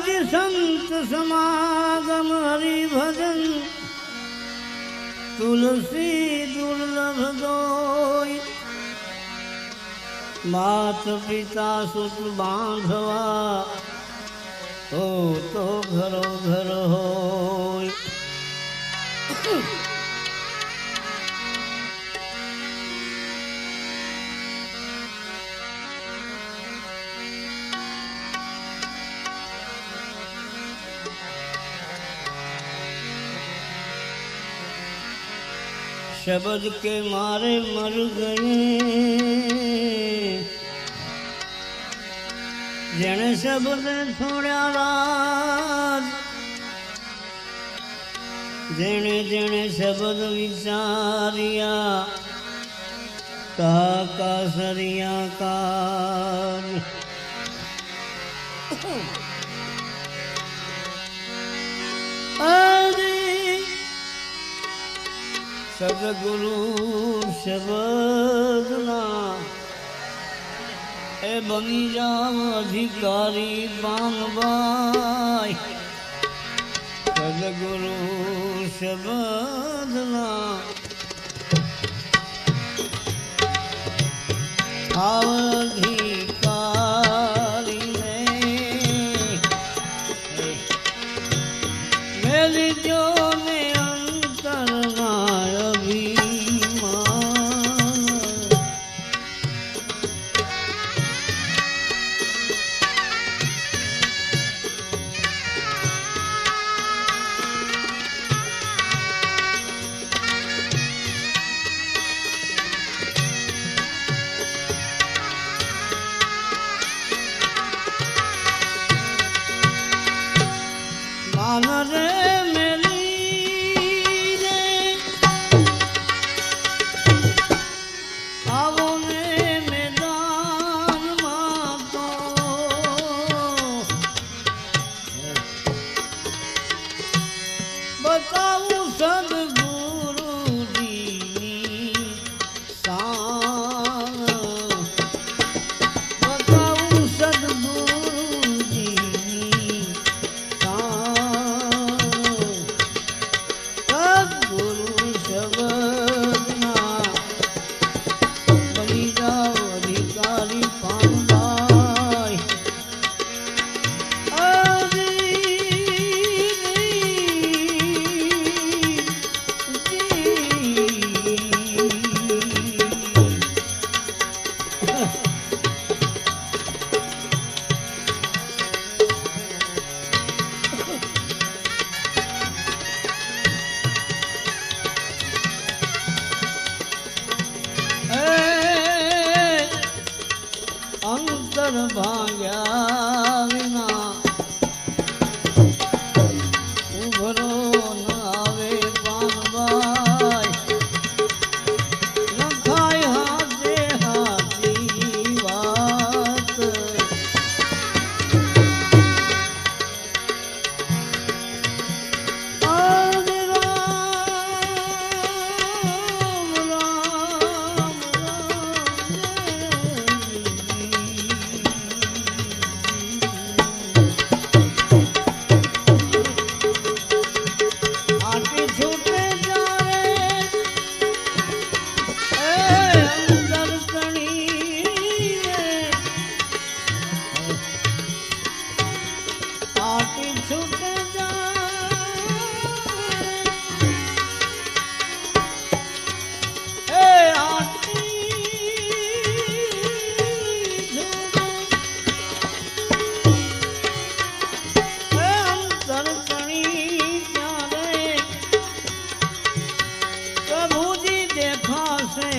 આજ સંત સમાગમ હરિભજન તુલસી દુર્લભ દોય માત પિતા સુત બાંધવા તો ઘરો ઘર હોય શબદ કે મારે મર ગઈ જેણે શબ્દ છોડ્યા રાજ જેણે જેણે શબ્દ વિચાર્યા કાકા સરિયા કાર Oh! સદગુરુ શબ્દના એ બની જાવ અધિકારી બાંગબાઈ. સદગુરુ શબ્દના અધિકારી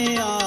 आया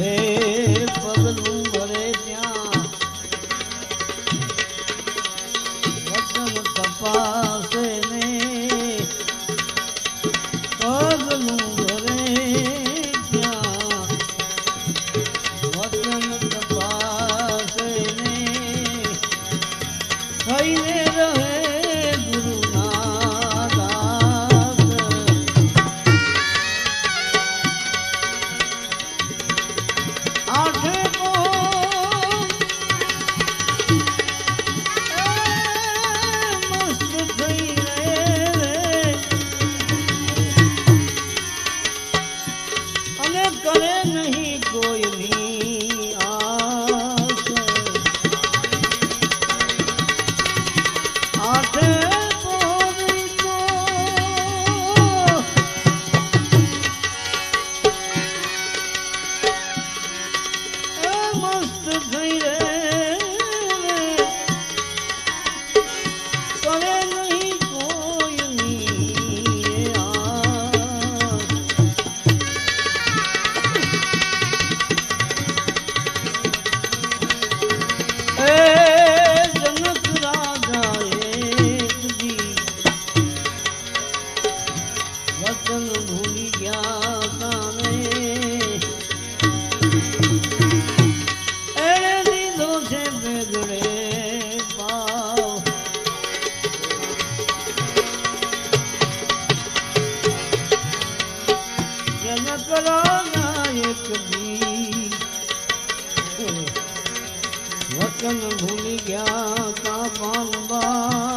Hey. કરો નાયક દી વતન ભૂલી ગયા તા પામબા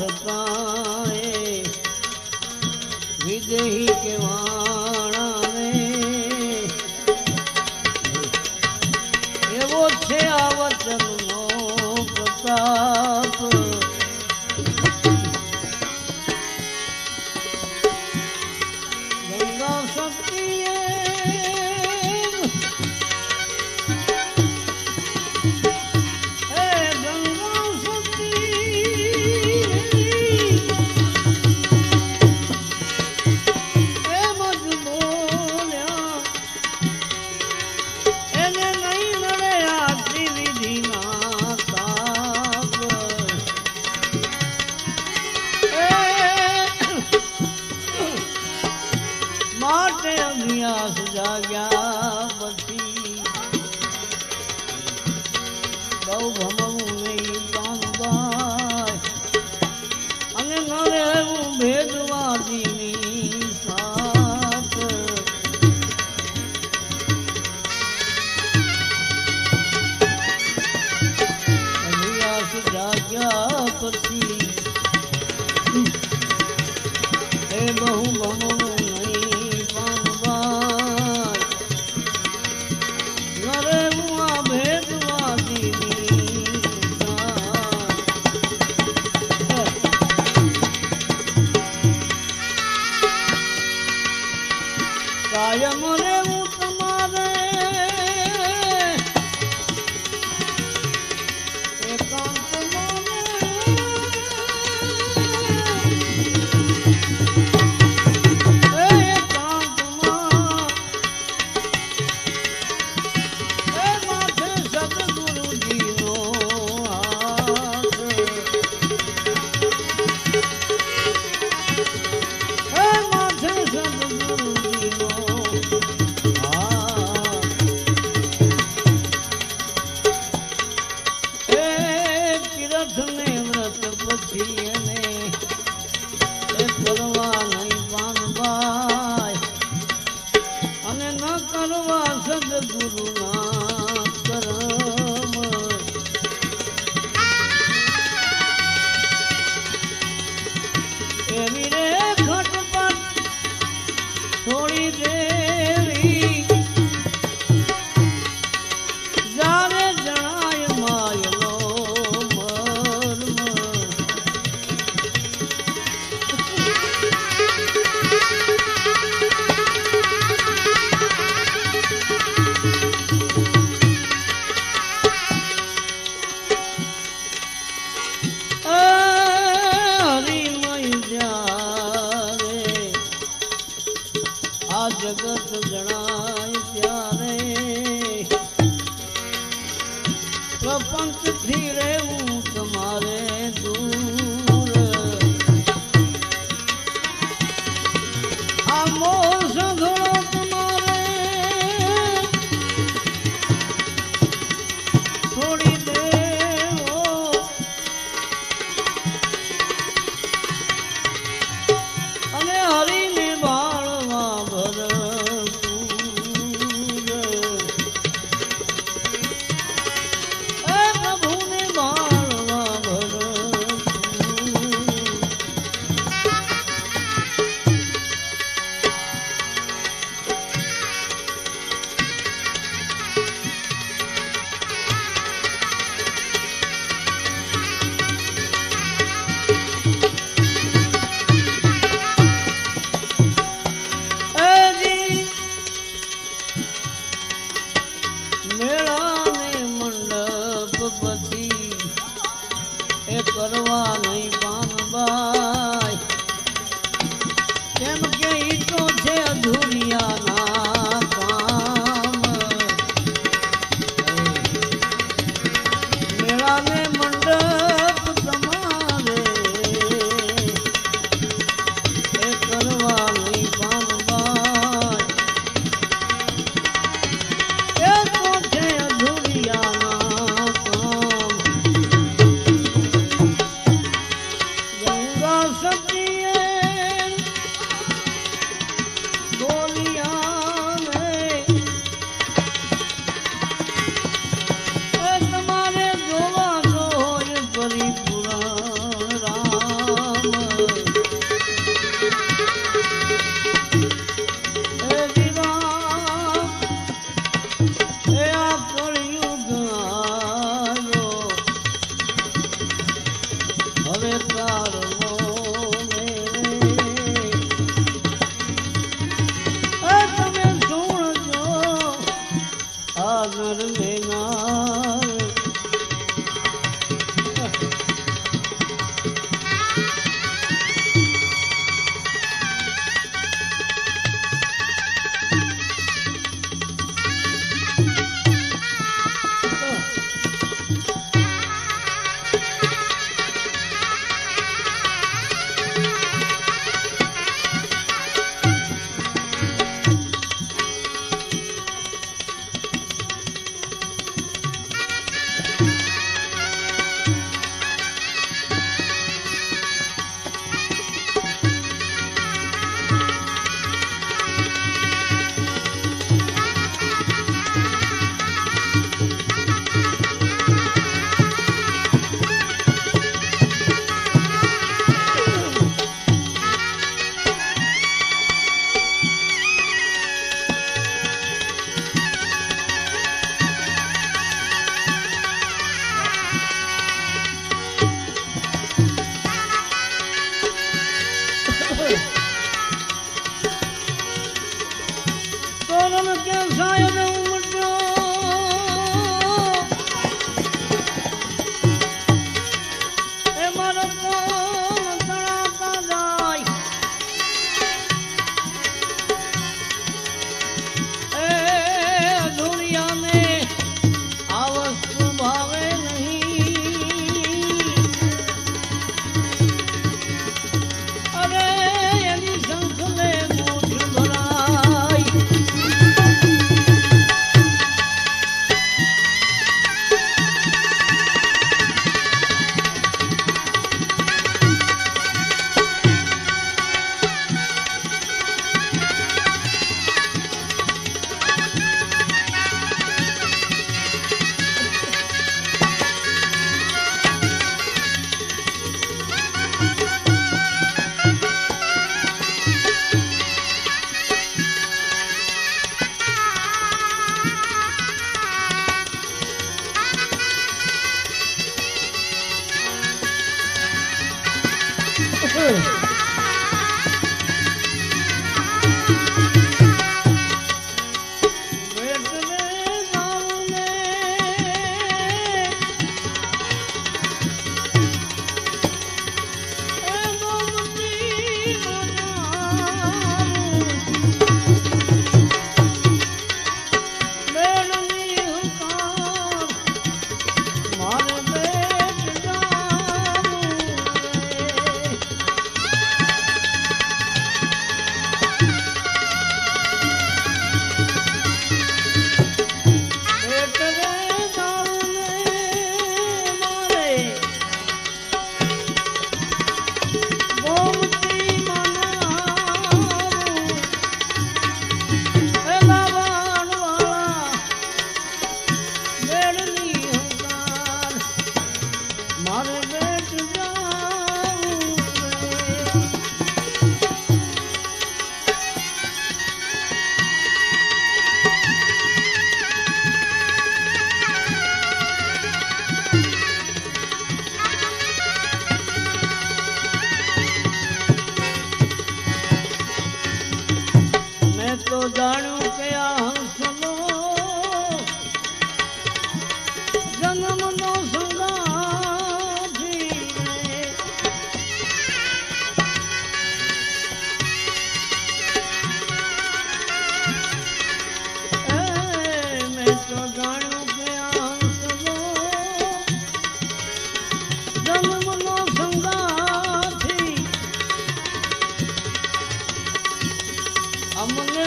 છતાંય વિદેહી કેવા રે અમિયા સુજાગ્યા પછી બહુ ભમવું નહીં કેમ કે ઈ તો છે દુનિયાનો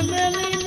मेली